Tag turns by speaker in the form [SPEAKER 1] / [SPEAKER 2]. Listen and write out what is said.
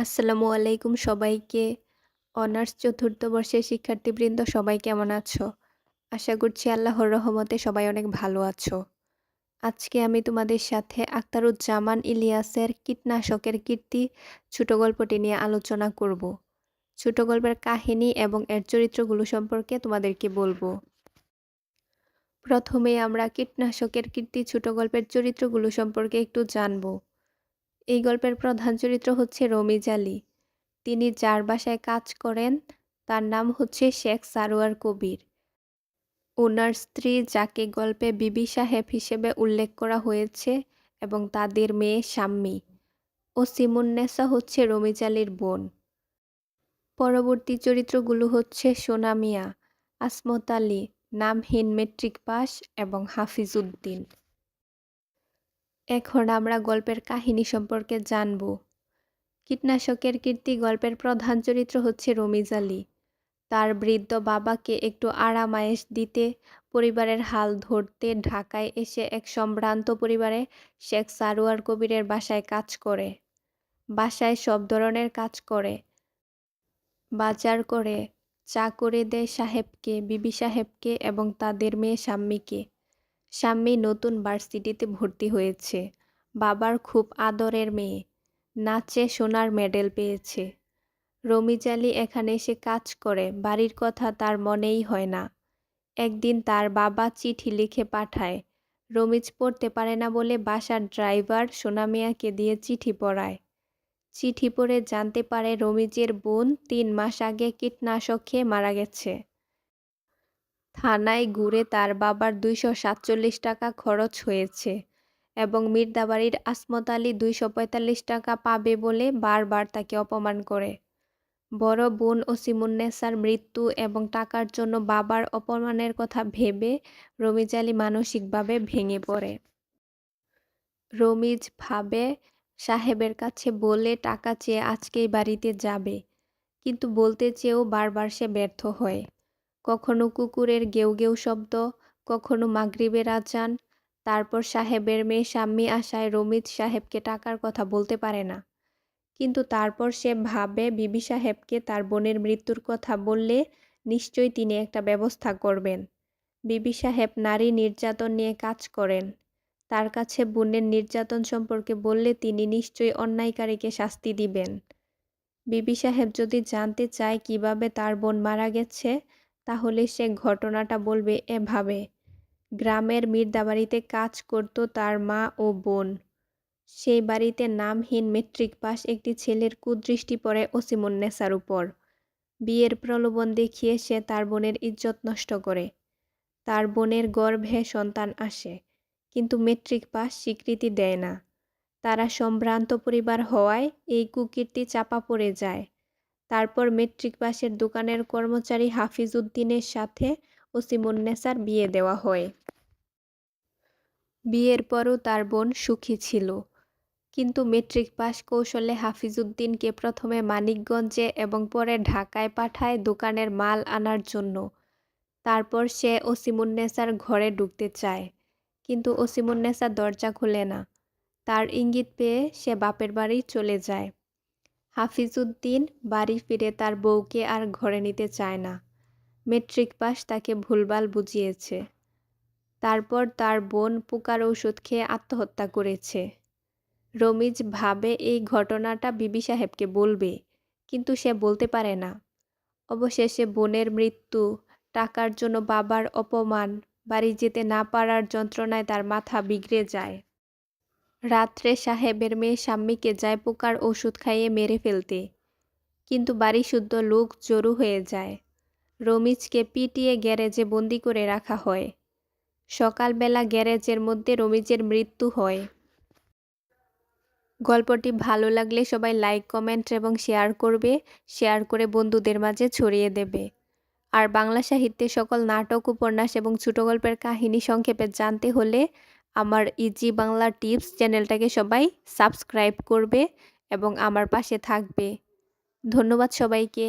[SPEAKER 1] আসসালামু আলাইকুম সবাইকে। অনার্স চতুর্থ বর্ষের শিক্ষার্থীবৃন্দ, সবাই কেমন আছো? আশা করছি আল্লাহর রহমতে সবাই অনেক ভালো আছো। আজকে আমি তোমাদের সাথে আখতারুজ্জামান ইলিয়াসের 'কীটনাশকের কীর্তি' ছোট গল্পটি নিয়ে আলোচনা করব। ছোট গল্পের কাহিনী এবং এর চরিত্রগুলো সম্পর্কে তোমাদেরকে বলব। প্রথমে আমরা 'কীটনাশকের কীর্তি' ছোট গল্পের চরিত্রগুলো সম্পর্কে একটু জানব। এই গল্পের প্রধান চরিত্র হচ্ছে রমিজ আলী। তিনি যার বাসায় কাজ করেন তার নাম হচ্ছে শেখ সারোয়ার কবির। ওনার স্ত্রী যাকে গল্পে বিবি সাহেব হিসেবে উল্লেখ করা হয়েছে এবং তাদের মেয়ে শাম্মী ও সিমুন্নেসা হচ্ছে রমিজ আলীর বোন। পরবর্তী চরিত্রগুলো হচ্ছে সোনা মিয়া, আসমত আলী, নামহীন মেট্রিক পাস এবং হাফিজ উদ্দিন। এখন আমরা গল্পের কাহিনী সম্পর্কে জানব। কীটনাশকের কীর্তি গল্পের প্রধান চরিত্র হচ্ছে রমিজ আলী। তার বৃদ্ধ বাবাকে একটু আরাম আরামায়েশ দিতে, পরিবারের হাল ধরতে ঢাকায় এসে এক সম্ভ্রান্ত পরিবারে শেখ সারোয়ার কবিরের বাসায় কাজ করে। বাসায় সব ধরনের কাজ করে। বাজার করে, চা করে দেয় সাহেবকে, বিবি সাহেবকে এবং তাদের মেয়ে শাম্মীকে শাম্মী নতুন ভার্সিটিতে ভর্তি হয়েছে। বাবার খুব আদরের মেয়ে। নাচে সোনার মেডেল পেয়েছে। রমিজ আলী এখানে এসে কাজ করে, বাড়ির কথা তার মনেই হয় না। একদিন তার বাবা চিঠি লিখে পাঠায়, রমিজ পড়তে পারে না বলে বাসার ড্রাইভার সোনামিয়াকে দিয়ে চিঠি পড়ায়। চিঠি পড়ে জানতে পারে রমিজের বোন তিন মাস আগে কীটনাশক খেয়ে মারা গেছে। থানায় ঘুরে তার বাবার দুইশো সাতচল্লিশ টাকা খরচ হয়েছে এবং মির্দাবাড়ির আসমত আলী দুইশো পঁয়তাল্লিশ টাকা পাবে বলে বারবার তাকে অপমান করে। বড় বোন ওসিমুন্নেসার মৃত্যু এবং টাকার জন্য বাবার অপমানের কথা ভেবে রমিজ আলী মানসিকভাবে ভেঙে পড়ে। রমিজ ভাবে, সাহেবের কাছে বলে টাকা চেয়ে আজকেই বাড়িতে যাবে। কিন্তু বলতে চেয়েও বারবার সে ব্যর্থ হয়। কখনো কুকুরের গেউ গেউ শব্দ, কখনো মাগরিবের আজান, তারপর সাহেবের মেয়ে স্বামী আসায় রমিত সাহেবকে টাকার কথা বলতে পারে না। কিন্তু তারপর সে ভাবে বিবি সাহেবকে তার বোনের মৃত্যুর কথা বললে নিশ্চয়ই তিনি একটা ব্যবস্থা করবেন। বিবি সাহেব নারী নির্যাতন নিয়ে কাজ করেন। তার কাছে বোনের নির্যাতন সম্পর্কে বললে তিনি নিশ্চয়ই অন্যায়কারীকে শাস্তি দিবেন। বিবি সাহেব যদি জানতে চায় কীভাবে তার বোন মারা গেছে তাহলে সে ঘটনাটা বলবে এভাবে। গ্রামের মির্দাবাড়িতে কাজ করত তার মা ও বোন। সেই বাড়িতে নামহীন মেট্রিক পাস একটি ছেলের কুদৃষ্টি পড়ে ওসিমুন্নেসার উপর। বিয়ের প্রলোভন দেখিয়ে সে তার বোনের ইজ্জত নষ্ট করে। তার বোনের গর্ভে সন্তান আসে, কিন্তু মেট্রিক পাস স্বীকৃতি দেয় না। তারা সম্ভ্রান্ত পরিবার হওয়ায় এই কুকীর্তি চাপা পড়ে যায়। তারপর মেট্রিক পাসের দোকানের কর্মচারী হাফিজ উদ্দিনের সাথে ওসিমুন্নেসার বিয়ে দেওয়া হয়। বিয়ের পরও তার বোন সুখী ছিল। কিন্তু মেট্রিক পাস কৌশলে হাফিজউদ্দিনকে প্রথমে মানিকগঞ্জে এবং পরে ঢাকায় পাঠায় দোকানের মাল আনার জন্য। তারপর সে ওসিমুন্নেসার ঘরে ঢুকতে চায়। কিন্তু ওসিমুন্নেসা দরজা খুলে না। তার ইঙ্গিত পেয়ে সে বাপের বাড়ি চলে যায়। হাফিজউদ্দিন বাড়ি ফিরে তার বউকে আর ঘরে নিতে চায় না। মেট্রিক পাস তাকে ভুলভাল বুঝিয়েছে। তারপর তার বোন পোকার ঔষধ খেয়ে আত্মহত্যা করেছে। রমিজ ভাবে এই ঘটনাটা বিবি সাহেবকে বলবে, কিন্তু সে বলতে পারে না। অবশেষে বোনের মৃত্যু, টাকার জন্য বাবার অপমান, বাড়ি যেতে না পারার যন্ত্রণায় তার মাথা বিগড়ে যায়। রাত্রে সাহেবের মেয়ে স্বামীকে যায় পোকার ওষুধ খাইয়ে মেরে ফেলতে। কিন্তু বাড়ি শুদ্ধ লোক জড়ো হয়ে যায়। রমিজকে পিটিয়ে গ্যারেজে বন্দি করে রাখা হয়। সকালবেলা গ্যারেজের মধ্যে রমিজের মৃত্যু হয়। গল্পটি ভালো লাগলে সবাই লাইক, কমেন্ট এবং শেয়ার করবে। শেয়ার করে বন্ধুদের মাঝে ছড়িয়ে দেবে। আর বাংলা সাহিত্যে সকল নাটক, উপন্যাস এবং ছোটো গল্পের কাহিনী সংক্ষেপে জানতে হলে আমার ইজি বাংলা টিপস চ্যানেলটাকে সবাই সাবস্ক্রাইব করবে এবং আমার পাশে থাকবে। ধন্যবাদ সবাইকে।